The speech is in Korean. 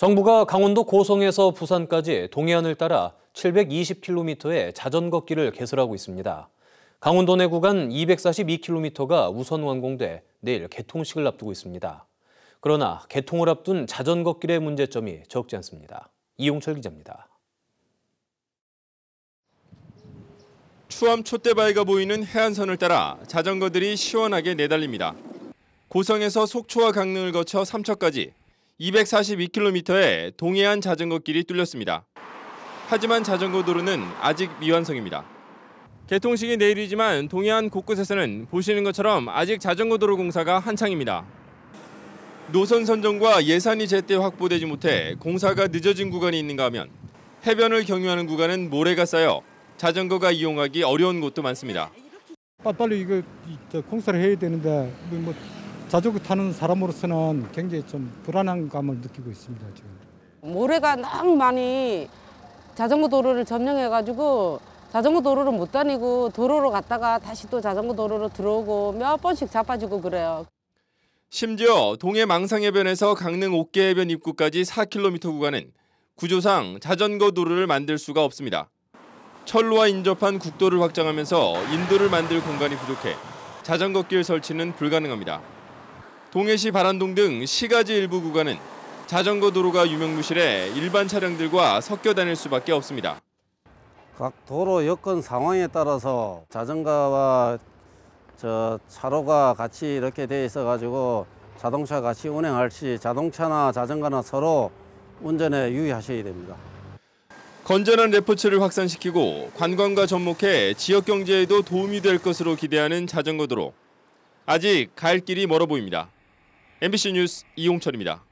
정부가 강원도 고성에서 부산까지 동해안을 따라 720km의 자전거 길을 개설하고 있습니다. 강원도 내 구간 242km가 우선 완공돼 내일 개통식을 앞두고 있습니다. 그러나 개통을 앞둔 자전거 길의 문제점이 적지 않습니다. 이용철 기자입니다. 추암 촛대바위가 보이는 해안선을 따라 자전거들이 시원하게 내달립니다. 고성에서 속초와 강릉을 거쳐 삼척까지 242km의 동해안 자전거길이 뚫렸습니다. 하지만 자전거 도로는 아직 미완성입니다. 개통식이 내일이지만 동해안 곳곳에서는 보시는 것처럼 아직 자전거 도로 공사가 한창입니다. 노선 선정과 예산이 제때 확보되지 못해 공사가 늦어진 구간이 있는가 하면 해변을 경유하는 구간은 모래가 쌓여 자전거가 이용하기 어려운 곳도 많습니다. 빠- 빨리 이거 공사를 해야 되는데 뭐- 뭐 자전거 타는 사람으로서는 굉장히 좀 불안한 감을 느끼고 있습니다 지금. 모래가 너무 많이 자전거 도로를 점령해가지고 자전거 도로를 못 다니고 도로로 갔다가 다시 또 자전거 도로로 들어오고 몇 번씩 자빠지고 그래요. 심지어 동해 망상해변에서 강릉 옥계해변 입구까지 4km 구간은 구조상 자전거 도로를 만들 수가 없습니다. 철로와 인접한 국도를 확장하면서 인도를 만들 공간이 부족해 자전거 길 설치는 불가능합니다. 동해시 바란동 등 시가지 일부 구간은 자전거 도로가 유명무실해 일반 차량들과 섞여 다닐 수밖에 없습니다. 각 도로 여건 상황에 따라서 자전거와 저 차로가 같이 이렇게 돼 있어 가지고 자동차 같이 운행할 시 자동차나 자전거나 서로 운전에 유의하셔야 됩니다. 건전한 레포츠를 확산시키고 관광과 접목해 지역 경제에도 도움이 될 것으로 기대하는 자전거 도로. 아직 갈 길이 멀어 보입니다. MBC 뉴스 이용철입니다.